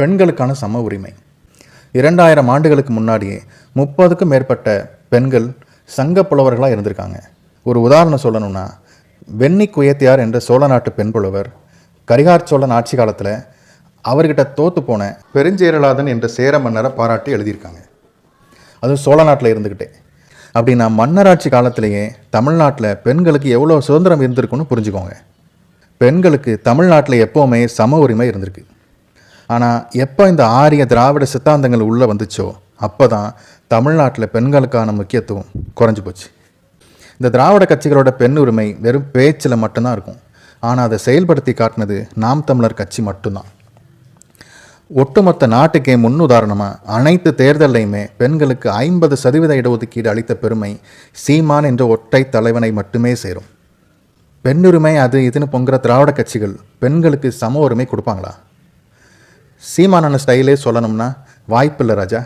பெண்களுக்கான சம உரிமை. இரண்டாயிரம் ஆண்டுகளுக்கு முன்னாடியே முப்பதுக்கும் மேற்பட்ட பெண்கள் சங்க புலவர்களாக இருந்திருக்காங்க. ஒரு உதாரணம் சொல்லணும்னா வெண்ணி குயத்தியார் என்ற சோழ நாட்டு பெண் புலவர் கரிகார் சோழன் ஆட்சி காலத்தில் அவர்கிட்ட தோத்து போன பெருஞ்சேரலாதன் என்ற சேர மன்னரை பாராட்டி எழுதியிருக்காங்க. அதுவும் சோழ நாட்டில் இருந்துக்கிட்டே அப்படின்னா மன்னராட்சி காலத்திலேயே தமிழ்நாட்டில் பெண்களுக்கு எவ்வளோ சுதந்திரம் இருந்திருக்குன்னு புரிஞ்சுக்கோங்க. பெண்களுக்கு தமிழ்நாட்டில் எப்போவுமே சம உரிமை இருந்திருக்கு. ஆனால் எப்போ இந்த ஆரிய திராவிட சித்தாந்தங்கள் உள்ளே வந்துச்சோ அப்போ தான் தமிழ்நாட்டில் பெண்களுக்கான முக்கியத்துவம் குறைஞ்சி போச்சு. இந்த திராவிட கட்சிகளோட பெண் உரிமை வெறும் பேச்சில் மட்டும்தான் இருக்கும். ஆனால் அதை செயல்படுத்தி காட்டினது நாம் தமிழர் கட்சி மட்டும்தான். ஒட்டுமொத்த நாட்டுக்கே முன்னுதாரணமாக அனைத்து தேர்தல்லையுமே பெண்களுக்கு ஐம்பது சதவீத இடஒதுக்கீடு அளித்த பெருமை சீமான் என்ற ஒற்றை தலைவனை மட்டுமே சேரும். பெண்ணுரிமை அது இதுன்னு பொங்குற திராவிட கட்சிகள் பெண்களுக்கு சம உரிமை கொடுப்பாங்களா? சீமானான ஸ்டைலே சொல்லணும்னா வாய்ப்பில்லை ராஜா.